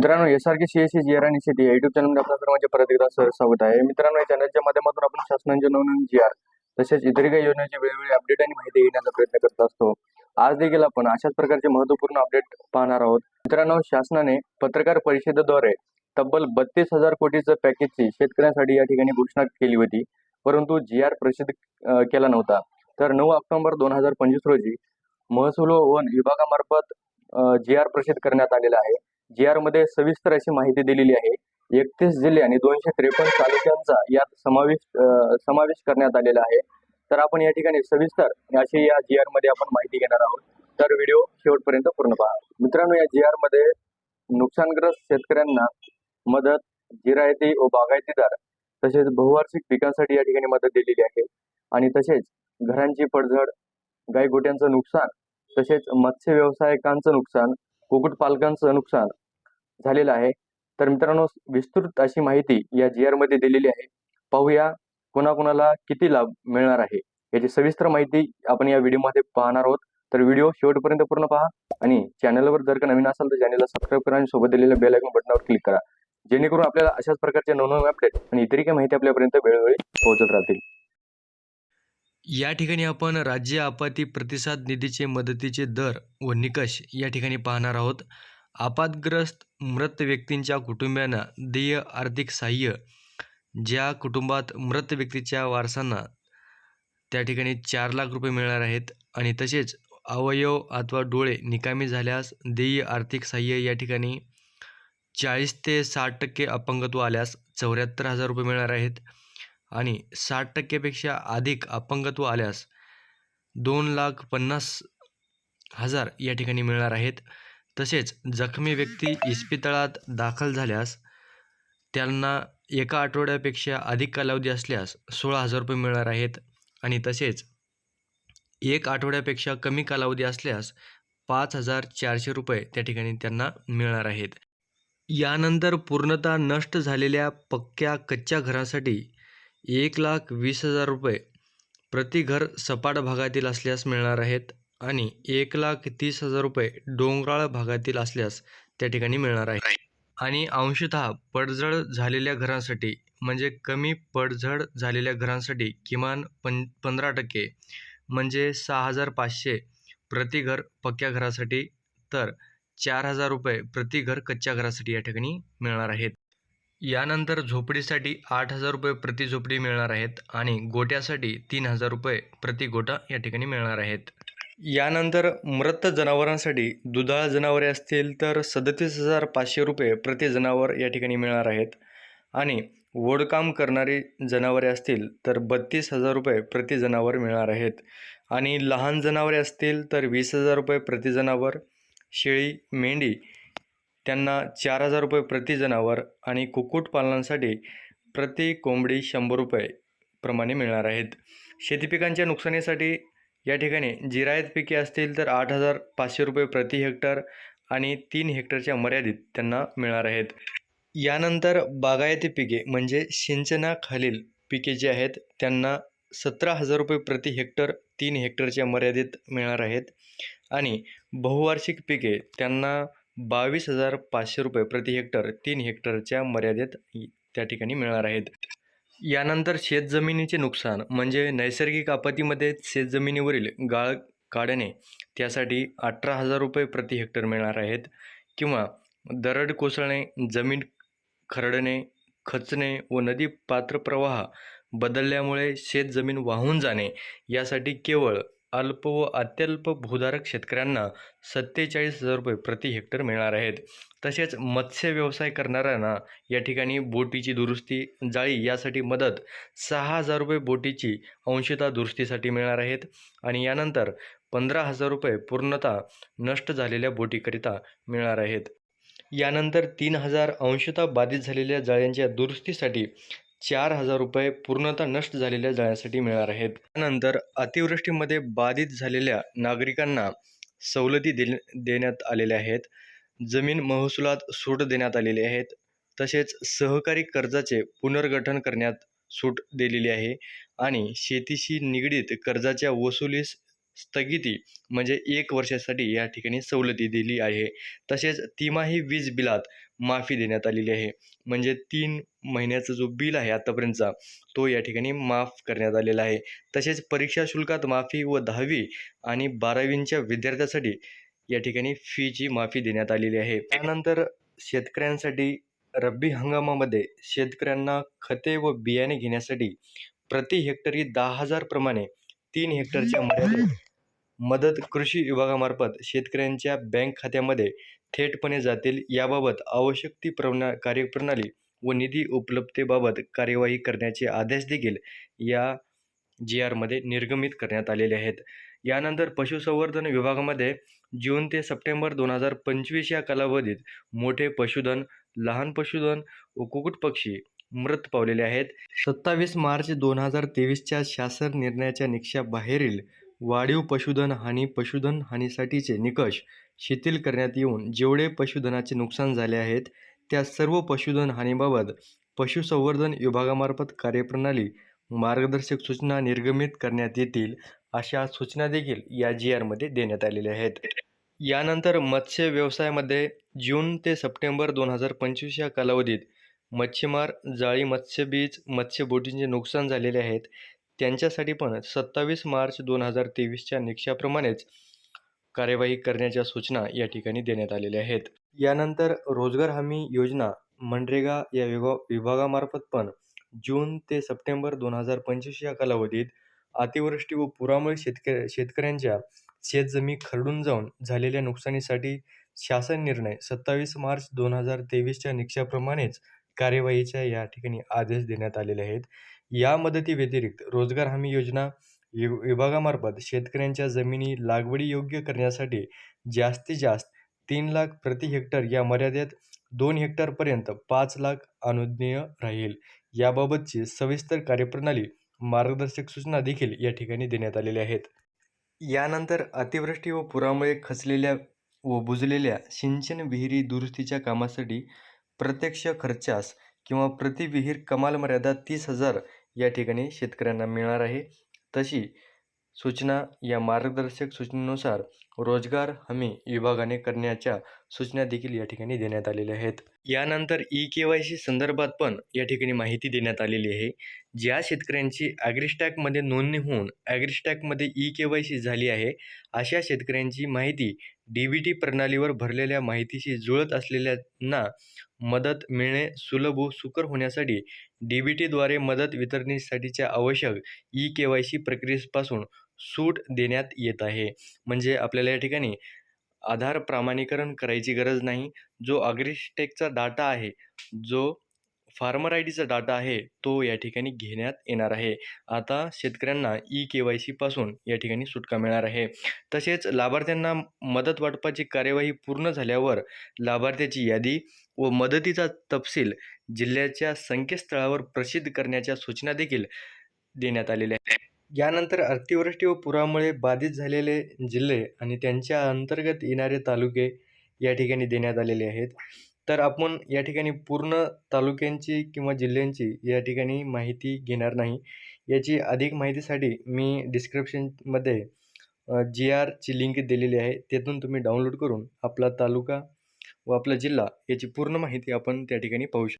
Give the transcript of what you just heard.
मित्रांनो S R K C S C G R आणि शेती या युट्यूब चॅनलमध्ये आपल्या सर्वांचे परत एकदा स्वागत आहे. मित्रांनो या चॅनलच्या माध्यमातून आपण शासनाचे नवनवीन जी आर तसेच इतर काही योजनेची वेळोवेळी अपडेट आणि माहिती घेण्याचा प्रयत्न करत असतो. आज देखील आपण अशाच प्रकारचे महत्त्वपूर्ण अपडेट पाहणार आहोत. मित्रांनो शासनाने पत्रकार परिषदेद्वारे तब्बल बत्तीस हजार कोटीचं पॅकेजची शेतकऱ्यांसाठी या ठिकाणी घोषणा केली होती. परंतु जी आर प्रसिद्ध केला नव्हता. तर नऊ ऑक्टोबर दोन हजार पंचवीस रोजी महसूल व वन विभागामार्फत जी आर प्रसिद्ध करण्यात आलेला आहे. जी आरमध्ये सविस्तर अशी माहिती दिलेली आहे. एकतीस जिल्हे आणि दोनशे त्रेपन्न तालुक्यांचा यात समावेश समावेश करण्यात आलेला आहे. तर आपण या ठिकाणी सविस्तर अशी या जी आरमध्ये आपण माहिती घेणार आहोत. तर व्हिडिओ शेवटपर्यंत पूर्ण पहा. मित्रांनो या जी आरमध्ये नुकसानग्रस्त शेतकऱ्यांना मदत जिरायती व बागायतीदार तसेच बहुवार्षिक पिकांसाठी या ठिकाणी मदत दिलेली आहे. आणि तसेच घरांची पडझड गायगोट्यांचं नुकसान तसेच मत्स्य व्यावसायिकांचं नुकसान कुक्कुटपालकांचं नुकसान झालेलं आहे. तर मित्रांनो विस्तृत अशी माहिती या जी आरमध्ये दिलेली आहे. पाहूया कोणाकोणाला किती लाभ मिळणार आहे. याची सविस्तर माहिती आपण या व्हिडिओमध्ये पाहणार आहोत. तर व्हिडिओ शेवटपर्यंत पूर्ण पहा आणि चॅनलवर जर का नवीन असाल तर चॅनलला सबस्क्राईब करा आणि सोबत दिलेल्या बेल आयकॉन बटनावर क्लिक करा. जेणेकरून आपल्याला अशाच प्रकारचे नवनवीन अपडेट आणि इतरही काही माहिती आपल्यापर्यंत वेळोवेळी पोहोचत राहतील. या ठिकाणी आपण राज्य आपत्ती प्रतिसाद निधीचे मदतीचे दर व निकष या ठिकाणी पाहणार आहोत. आपातग्रस्त मृत व्यक्तींच्या कुटुंबियांना देय आर्थिक सहाय्य. ज्या कुटुंबात मृत व्यक्तीच्या वारसांना त्या ठिकाणी चार लाख रुपये मिळणार आहेत आणि तसेच अवयव अथवा डोळे निकामी झाल्यास देय आर्थिक सहाय्य या ठिकाणी चाळीस ते साठ टक्के अपंगत्व आल्यास चौऱ्याहत्तर हजार रुपये मिळणार आहेत आणि साठ टक्केपेक्षा अधिक अपंगत्व आल्यास दोन लाख पन्नास हजार या ठिकाणी मिळणार आहेत. तसेच जखमी व्यक्ती इस्पितळात दाखल झाल्यास त्यांना एका आठवड्यापेक्षा अधिक कालावधी असल्यास सोळा हजार रुपये मिळणार आहेत. आणि तसेच एक आठवड्यापेक्षा कमी कालावधी असल्यास पाच हजार चारशे रुपये त्या ठिकाणी त्यांना मिळणार आहेत. यानंतर पूर्णतः नष्ट झालेल्या पक्क्या कच्च्या घरासाठी एक लाख वीस हजार रुपये प्रति घर सपाट भागातील असल्यास मिळणार आहेत. आणि एक लाख तीस हजार रुपये डोंगराळ भागातील असल्यास त्या ठिकाणी मिळणार आहे. आणि अंशतः पडझड झालेल्या घरांसाठी म्हणजे कमी पडझड झालेल्या घरांसाठी किमान पं पंधरा टक्के म्हणजे सहा हजार पाचशे प्रति घर पक्क्या घरासाठी तर चार हजार रुपये प्रति घर कच्च्या घरासाठी या ठिकाणी मिळणार आहेत. यानंतर झोपडीसाठी आठ हजार रुपये प्रति झोपडी मिळणार आहेत आणि गोट्यासाठी तीन हजार रुपये प्रति गोटा या ठिकाणी मिळणार आहेत. यानंतर मृत जनावरांसाठी दुधाळ जनावरे असतील तर सदतीस हजार पाचशे रुपये प्रति जनावर या ठिकाणी मिळणार आहेत. आणि वडकाम करणारी जनावरे असतील तर बत्तीस हजार रुपये प्रति जनावर मिळणार आहेत. आणि लहान जनावरे असतील तर वीस हजार रुपये प्रति जनावर शेळी मेंढी त्यांना चार हजार रुपये प्रति जनावर आणि कुक्कुटपालनासाठी प्रति कोंबडी शंभर रुपये प्रमाणे मिळणार आहेत. शेतीपिकांच्या नुकसानीसाठी या ठिकाणी जिरायत पिके असतील तर आठ हजार पाचशे रुपये प्रति हेक्टर आणि तीन हेक्टरच्या मर्यादित त्यांना मिळणार आहेत. यानंतर बागायती पिके म्हणजे सिंचनाखालील पिके जी आहेत त्यांना सतरा हजार रुपये प्रति हेक्टर तीन हेक्टरच्या मर्यादित मिळणार आहेत. आणि बहुवार्षिक पिके त्यांना बावीस हजार पाचशे रुपये प्रति हेक्टर तीन हेक्टरच्या मर्यादेत त्या ठिकाणी मिळणार आहेत. यानंतर शेतजमिनीचे नुकसान म्हणजे नैसर्गिक आपत्तीमध्ये शेतजमिनीवरील गाळ काढणे त्यासाठी अठरा हजार रुपये प्रति हेक्टर मिळणार आहेत. किंवा दरड कोसळणे जमीन खरडणे खचणे व नदी पात्र प्रवाह बदलल्यामुळे शेतजमीन वाहून जाणे यासाठी केवळ अल्प व अत्यल्प भूधारक शेतकऱ्यांना सत्तेचाळीस हजार रुपये प्रति हेक्टर मिळणार आहेत. तसेच मत्स्य व्यवसाय करणाऱ्यांना या ठिकाणी बोटीची दुरुस्ती जाळी यासाठी मदत सहा हजार रुपये बोटीची अंशता दुरुस्तीसाठी मिळणार आहेत. आणि यानंतर पंधरा हजार रुपये पूर्णतः नष्ट झालेल्या बोटीकरिता मिळणार आहेत. यानंतर तीन हजार अंशतः बाधित झालेल्या जाळ्यांच्या दुरुस्तीसाठी चार हजार रुपये पूर्णतः नष्ट झालेल्या जाळ्यासाठी मिळणार आहेत. त्यानंतर अतिवृष्टीमध्ये बाधित झालेल्या नागरिकांना सवलती दे देण्यात आलेल्या आहेत. जमीन महसुलात सूट देण्यात आलेली आहेत तसेच सहकारी कर्जाचे पुनर्गठन करण्यात सूट दिलेली आहे. आणि शेतीशी निगडीत कर्जाच्या वसुलीस स्थगिती म्हणजे एक वर्षासाठी या ठिकाणी सवलती दिली आहे. तसेच तिमाही वीज बिलात माफी देण्यात आलेली आहे. म्हणजे तीन महिन्याचा जो बिल आहे आतापर्यंतचा तो या ठिकाणी माफ करण्यात आलेला आहे. तसेच परीक्षा शुल्कात माफी व दहावी आणि बारावींच्या विद्यार्थ्यासाठी या ठिकाणी फीची माफी देण्यात आलेली आहे. त्यानंतर शेतकऱ्यांसाठी रब्बी हंगामामध्ये शेतकऱ्यांना खते व बियाणे घेण्यासाठी प्रति हेक्टरी दहा हजार प्रमाणे तीन हेक्टरच्या मर्यादेत मदत कृषी विभागामार्फत शेतकऱ्यांच्या बँक खात्यामध्ये थेटपणे जातील. याबाबत आवश्यक ती प्रवणा कार्यप्रणाली व निधी उपलब्धतेबाबत कार्यवाही करण्याचे आदेश देखील या जी आरमध्ये निर्गमित करण्यात आलेले आहेत. यानंतर पशुसंवर्धन विभागामध्ये जून ते सप्टेंबर दोन हजार पंचवीस या कालावधीत मोठे पशुधन लहान पशुधन व कुक्कुटपक्षी मृत पावलेले आहेत. सत्तावीस मार्च दोन हजार तेवीसच्या शासन निर्णयाच्या निकषाबाहेरील वाढीव पशुधन हानी पशुधन हानीसाठीचे निकष शिथिल करण्यात येऊन जेवढे पशुधनाचे नुकसान झाले आहेत त्या सर्व पशुधन हानीबाबत पशुसंवर्धन विभागामार्फत कार्यप्रणाली मार्गदर्शक सूचना निर्गमित करण्यात येतील अशा सूचना देखील या जी आरमध्ये देण्यात आलेल्या आहेत. यानंतर मत्स्य व्यवसायामध्ये जून ते सप्टेंबर दोन हजार पंचवीस या कालावधीत मच्छीमार जाळी मत्स्यबीज मत्स्यबोटींचे नुकसान झालेले आहेत. त्यांच्यासाठी पण सत्तावीस मार्च दोन हजार तेवीसच्या निकषाप्रमाणेच कार्यवाही करण्याच्या सूचना या ठिकाणी देण्यात आलेल्या आहेत. यानंतर रोजगार हमी योजना मनरेगा या विभा विभागामार्फत पण जून ते सप्टेंबर दोन हजार पंचवीस या कालावधीत अतिवृष्टी व पुरामुळे शेतक शेतकऱ्यांच्या शेतजमी खरडून जाऊन झालेल्या नुकसानीसाठी शासन निर्णय सत्तावीस मार्च दोन हजार तेवीसच्या निकषाप्रमाणेच कार्यवाहीच्या या ठिकाणी आदेश देण्यात आलेले आहेत. या मदती व्यतिरिक्त रोजगार हमी योजना वि विभागामार्फत शेतकऱ्यांच्या जमिनी लागवडी योग्य करण्यासाठी जास्तीत जास्त तीन लाख प्रति हेक्टर या मर्यादेत दोन हेक्टरपर्यंत पाच लाख अनुज्ञेय राहील. याबाबतची सविस्तर कार्यप्रणाली मार्गदर्शक सूचना देखील या ठिकाणी देण्यात आलेल्या आहेत. यानंतर अतिवृष्टी व पुरामुळे खचलेल्या व बुजलेल्या सिंचन विहिरी दुरुस्तीच्या कामासाठी प्रत्यक्ष खर्चास किंवा प्रति विहीर कमाल मर्यादा तीस हजार या ठिकाणी शेतकऱ्यांना मिळणार आहे. तशी सूचना या मार्गदर्शक सूचनेनुसार रोजगार हमी विभागाने करण्याच्या सूचना देखील या ठिकाणी देण्यात आलेल्या आहेत. यानंतर ई के वाय सी संदर्भात पण या ठिकाणी माहिती देण्यात आलेली आहे. ज्या शेतकऱ्यांची ॲग्रिस्टॅकमध्ये नोंदणी होऊन ॲग्रिस्टॅकमध्ये ई के वाय सी झाली आहे अशा शेतकऱ्यांची माहिती डी बी टी प्रणालीवर भरलेल्या माहितीशी जुळत असलेल्यांना मदत मिळणे सुलभ व सुकर होण्यासाठी डी बी टीद्वारे मदत वितरणीसाठीच्या आवश्यक ई के वाय सी प्रक्रियेपासून सूट देण्यात येत आहे. म्हणजे आपल्याला या ठिकाणी आधार प्रमाणीकरण करायची गरज नाही. जो अग्रिस्टेकचा डाटा आहे जो फार्मर आय डीचा डाटा आहे तो या ठिकाणी घेण्यात येणार आहे. आता शेतकऱ्यांना ई के वाय सीपासून या ठिकाणी सुटका मिळणार आहे. तसेच लाभार्थ्यांना मदत वाटपाची कार्यवाही पूर्ण झाल्यावर लाभार्थ्याची यादी व मदतीचा तपशील जिल्ह्याच्या संकेतस्थळावर प्रसिद्ध करण्याच्या सूचना देखील देण्यात आलेल्या आहेत. यानंतर अतिवृष्टी व पुरामुळे बाधित झालेले जिल्हे आणि त्यांच्या अंतर्गत येणारे तालुके या ठिकाणी देण्यात आलेले आहेत. तर आपण या ठिकाणी पूर्ण तालुक्यांची किंवा जिल्ह्यांची या ठिकाणी माहिती घेणार नाही. याची अधिक माहितीसाठी मी डिस्क्रिप्शनमध्ये जी आरची लिंक दिलेली आहे. त्यातून तुम्ही डाउनलोड करून आपला तालुका व आपला जिल्हा याची पूर्ण माहिती आपण त्या ठिकाणी पाहू शकतो.